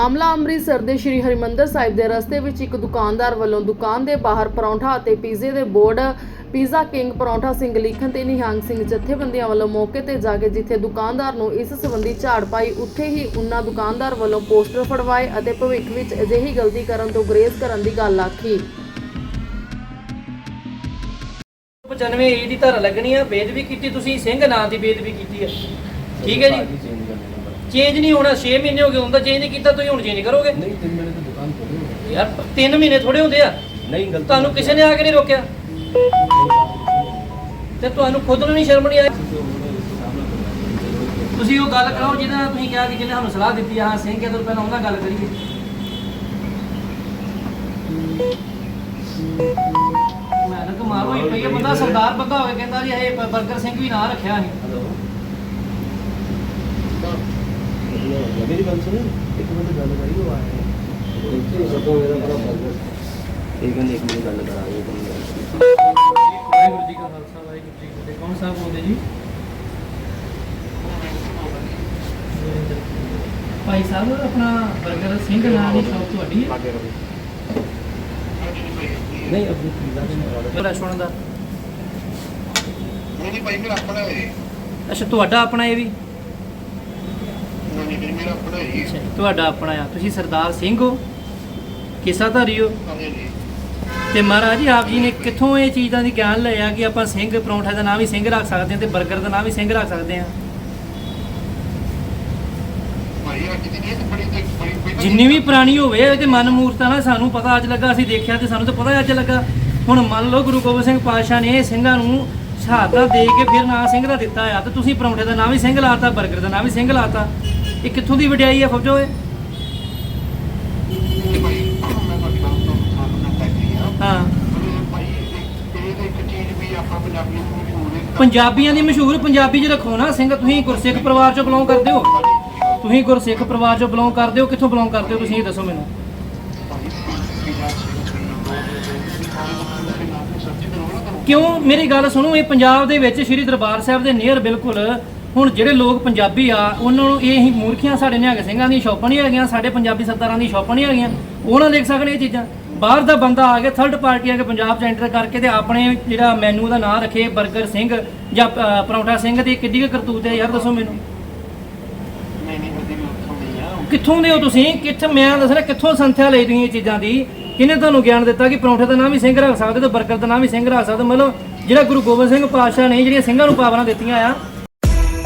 ਮਾਮਲਾ ਅੰਮ੍ਰਿਤਸਰ ਦੇ ਸ਼੍ਰੀ ਹਰਿਮੰਦਰ ਸਾਹਿਬ ਦੇ ਰਸਤੇ ਵਿੱਚ ਇੱਕ ਦੁਕਾਨਦਾਰ ਵੱਲੋਂ ਦੁਕਾਨ ਦੇ ਬਾਹਰ ਪਰੌਂਠਾ ਅਤੇ ਪੀਜ਼ੇ ਦੇ board pizza king Paratha Singh ਲਿਖਣ ਤੇ ਨਿਹੰਗ ਸਿੰਘ ਜਥੇਬੰਦੀਆਂ ਵੱਲੋਂ ਮੌਕੇ ਤੇ ਜਾ ਕੇ ਜਿੱਥੇ ਦੁਕਾਨਦਾਰ ਨੂੰ ਇਸ ਸੰਬੰਧੀ ਝਾੜ ਪਾਈ ਉੱਥੇ ਹੀ ਉਨ੍ਹਾਂ ਦੁਕਾਨਦਾਰ ਵੱਲੋਂ ਪੋਸਟਰ ਫੜਵਾਏ ਅਤੇ ਭਵਿੱਖ ਵਿੱਚ ਅਜਿਹੀ ਗਲਤੀ ਕਰਨ ਤੋਂ ਗੁਰੇਜ਼ ਕਰਨ ਦੀ ਗੱਲ ਆਖੀ। 95 ਏ ਦੀ ਧਾਰਾ ਲੱਗਣੀ ਆ ਬੇਦਬੀ ਕੀਤੀ ਤੁਸੀਂ ਸਿੰਘ ਨਾਂ ਦੀ ਬੇਦਬੀ ਕੀਤੀ ਹੈ ਠੀਕ ਹੈ ਜੀ। ਚੇਂਜ ਨਹੀਂ ਹੋਣਾ 6 ਮਹੀਨੇ ਹੋ ਗਏ ਹੁੰਦਾ ਚੇਂਜ ਨਹੀਂ ਕੀਤਾ ਤੁਸੀਂ ਹੁਣ ਚੇਂਜ ਕਰੋਗੇ? ਨਹੀਂ ਤਿੰਨ ਮਹੀਨੇ ਤੋਂ ਦੁਕਾਨ ਖੋਲੀ ਹੋਈ ਯਾਰ 3 ਮਹੀਨੇ ਥੋੜੇ ਹੁੰਦੇ ਆ। ਹੈ ਨਹੀਂ ਗਲਤੀ ਤੁਹਾਨੂੰ ਕਿਸੇ ਨੇ ਆ ਕੇ ਨਹੀਂ ਰੋਕਿਆ। ਤੇ ਤੁਹਾਨੂੰ ਖੁਦ ਨੂੰ ਨਹੀਂ ਸ਼ਰਮ ਨਹੀਂ ਆਈ? ਤੁਸੀਂ ਉਹ ਗੱਲ ਕਰਾਓ ਜਿਹਦੇ ਤੁਸੀਂ ਕਿਹਾ ਕਿ ਜਿਹਨੇ ਸਾਨੂੰ ਸਲਾਹ ਦਿੱਤੀ ਆ ਹਾਂ ਸਿੰਘ ਤੋਂ ਪਹਿਲਾਂ ਉਹਨਾਂ ਨਾਲ ਗੱਲ ਕਰੀਏ। ਮੈਂ ਨਾ ਕਮਾਲ ਹੋਈ ਪਈ ਹੈ ਬੰਦਾ ਸਰਦਾਰ ਬੰਦਾ ਹੋਵੇ ਕਹਿੰਦਾ ਜੀ ਇਹ ਬਰਗਰ ਸਿੰਘ ਵੀ ਨਾਂ ਰੱਖਿਆ ਸੀ ਹੈਲੋ। ਮੇਰੀ ਗੱਲ ਸੁਣੋ ਇੱਕ ਮਿੰਟ ਗੱਲ ਕਰੀ ਉਹ ਆਏ ਇੱਥੇ ਸਭੋ ਮੇਰਾ ਬੜਾ ਫਰਜ਼ ਇਹ ਕਹਿੰਦੇ ਇੱਕ ਮਿੰਟ ਗੱਲ ਕਰਾਂਗੇ ਵਾਹਿਗੁਰੂ ਜੀ ਕਾ ਖਾਲਸਾ ਵਾਹਿਗੁਰੂ ਜੀ ਕੀ ਫਤਿਹ। ਕੌਣ ਸਾਹਿਬ ਬੋਲਦੇ ਜੀ? ਭਾਈ ਸਾਹਿਬ ਆਪਣਾ ਬਰਗਰ ਸਿੰਘ ਨਾਂ ਦੀ ਸ਼ੌਪ ਤੁਹਾਡੀ ਹੈ? ਨਹੀਂ ਆਪਣੀ ਪੀਜ਼ਾ ਦੇ ਨਾਲ। ਰੈਸਟੋਰੈਂਟ ਦਾ ਨਹੀਂ ਨਹੀਂ ਭਾਈ ਮੇਰਾ ਆਪਣਾ ਹੈ। ਅੱਛਾ ਤੁਹਾਡਾ ਆਪਣਾ ਇਹ ਵੀ? ਨਹੀਂ ਨਹੀਂ ਮੇਰਾ ਆਪਣਾ ਹੈ ਅੱਛਾ ਤੁਹਾਡਾ ਆਪਣਾ ਆ। ਤੁਸੀਂ ਸਰਦਾਰ ਸਿੰਘ ਹੋ। ਕਿਸਾਧਾਰੀ ਹੋ। ਹਾਂਜੀ ਜੀ ਤੇ ਮਹਾਰਾਜ ਜੀ, ਆਪ ਜੀ ਨੇ ਕਿੱਥੋਂ ਇਹ ਚੀਜ਼ਾਂ ਦੀ ਗਿਆਨ ਲਿਆ ਕਿ ਆਪਾਂ ਸਿੰਘ ਪਰੌਂਠੇ ਦਾ ਨਾਮ ਵੀ ਸਿੰਘ ਰੱਖ ਸਕਦੇ ਹਾਂ ਤੇ 버ਗਰ ਦਾ ਨਾਮ ਵੀ ਸਿੰਘ ਰੱਖ ਸਕਦੇ ਹਾਂ? ਭਾਈ ਅੱਜ ਦੀ ਨਹੀਂ ਬੜੀ ਤੇ ਬੜੀ ਬੜੀ ਜਿੰਨੀ ਵੀ ਪੁਰਾਣੀ ਹੋਵੇ ਇਹ ਤੇ ਮਨ ਮੂਰਤਾ ਨਾਲ ਸਾਨੂੰ ਪਤਾ ਅੱਜ ਲੱਗਾ, ਅਸੀਂ ਦੇਖਿਆ ਤੇ ਸਾਨੂੰ ਤਾਂ ਪਤਾ ਅੱਜ ਲੱਗਾ। ਹੁਣ ਮੰਨ ਲਓ ਗੁਰੂ ਗੋਬਿੰਦ ਸਿੰਘ ਪਾਤਸ਼ਾਹ ਨੇ ਸਿੰਘਾਂ ਨੂੰ ਸ਼ਹਾਦਤ ਦੇ ਕੇ ਫਿਰ ਨਾਂ ਸਿੰਘ ਦਾ ਦਿੱਤਾ ਆ ਤੇ ਤੁਸੀਂ ਪਰੌਂਠੇ ਦਾ ਨਾਮ ਵੀ ਸਿੰਘ ਲਾਤਾ 버ਗਰ ਦਾ ਨਾਮ ਵੀ ਸਿੰਘ ਲਾਤਾ। ਇਹ ਕਿੱਥੋਂ ਦੀ ਵਡਿਆਈ ਆ ਫੌਜੋ ਇਹ? ਹੀ ਹਾਂ। ਪੰਜਾਬੀਆਂ ਦੀ ਮਸ਼ਹੂਰ ਪੰਜਾਬੀ 'ਚ ਰੱਖੋ ਨਾ ਸਿੰਘ ਤੁਸੀਂ ਗੁਰਸਿੱਖ ਪਰਿਵਾਰ 'ਚੋਂ ਬਿਲੋਂਗ ਕਰਦੇ ਹੋ? ਤੁਸੀਂ ਗੁਰਸਿੱਖ ਪਰਿਵਾਰ 'ਚੋਂ ਬਿਲੋਂਗ ਕਰਦੇ ਹੋ ਕਿੱਥੋਂ ਬਿਲੋਂਗ ਕਰਦੇ ਹੋ ਤੁਸੀਂ ਇਹ ਦੱਸੋ ਮੈਨੂੰ? ਕਿਉਂ? ਮੇਰੀ ਗੱਲ ਸੁਣੋ ਇਹ ਪੰਜਾਬ ਦੇ ਵਿੱਚ ਸ੍ਰੀ ਦਰਬਾਰ ਸਾਹਿਬ ਦੇ ਨੀਅਰ ਬਿਲਕੁਲ ਹੁਣ ਜਿਹੜੇ ਲੋਕ ਪੰਜਾਬੀ ਆ ਉਹਨਾਂ ਨੂੰ ਇਹ ਹੀ ਮੂਰਖੀਆਂ ਸਾਡੇ ਨਿਹੰਗ ਸਿੰਘਾਂ ਦੀਆਂ ਸ਼ੌਪਾਂ ਨਹੀਂ ਹੈਗੀਆਂ ਸਾਡੇ ਪੰਜਾਬੀ ਸਰਦਾਰਾਂ ਦੀਆਂ ਸ਼ੌਪਾਂ ਨਹੀਂ ਹੈਗੀਆਂ। ਉਹਨਾਂ ਦੇਖ ਸਕਣ ਇਹ ਚੀਜ਼ਾਂ। ਬਾਹਰ ਦਾ ਬੰਦਾ ਆ ਕੇ ਥਰਡ ਪਾਰਟੀ ਆ ਕੇ ਪੰਜਾਬ 'ਚ ਐਂਟਰ ਕਰਕੇ ਤੇ ਆਪਣੇ ਜਿਹੜਾ ਮੈਨੂ ਦਾ ਨਾਂ ਰੱਖੇ 버ਗਰ ਸਿੰਘ ਜਾਂ ਪਰੌਂਠਾ ਸਿੰਘ ਦੀ ਕਿੱਡੀ ਕੁ ਕਰਤੂਤ ਹੈ ਯਾਰ ਦੱਸੋ ਮੈਨੂੰ। ਕਿੱਥੋਂ ਦੇ ਹੋ ਤੁਸੀਂ? ਕਿੱਥੇ ਮੈਂ ਦੱਸਣਾ ਕਿੱਥੋਂ ਸੰਥਿਆ ਲਈ ਤੁਸੀਂ ਇਹ ਚੀਜ਼ਾਂ ਦੀ? ਕਿਹਨੇ ਤੁਹਾਨੂੰ ਗਿਆਨ ਦਿੱਤਾ ਕਿ ਪਰੌਂਠੇ ਦਾ ਨਾਮ ਵੀ ਸਿੰਘ ਰੱਖ ਸਕਦੇ ਤੇ 버ਗਰ ਦਾ ਨਾਮ ਵੀ ਸਿੰਘ ਰੱਖ ਸਕਦੇ? ਮਤਲਬ ਜਿਹੜਾ ਗੁਰੂ ਗੋਬਿੰਦ ਸਿੰਘ ਪਾਤਸ਼ਾਹ ਨੇ ਜਿਹੜੀਆਂ ਸਿੰਘਾਂ ਨੂੰ ਪਾਵਰਾਂ ਦਿੱਤੀਆਂ ਆ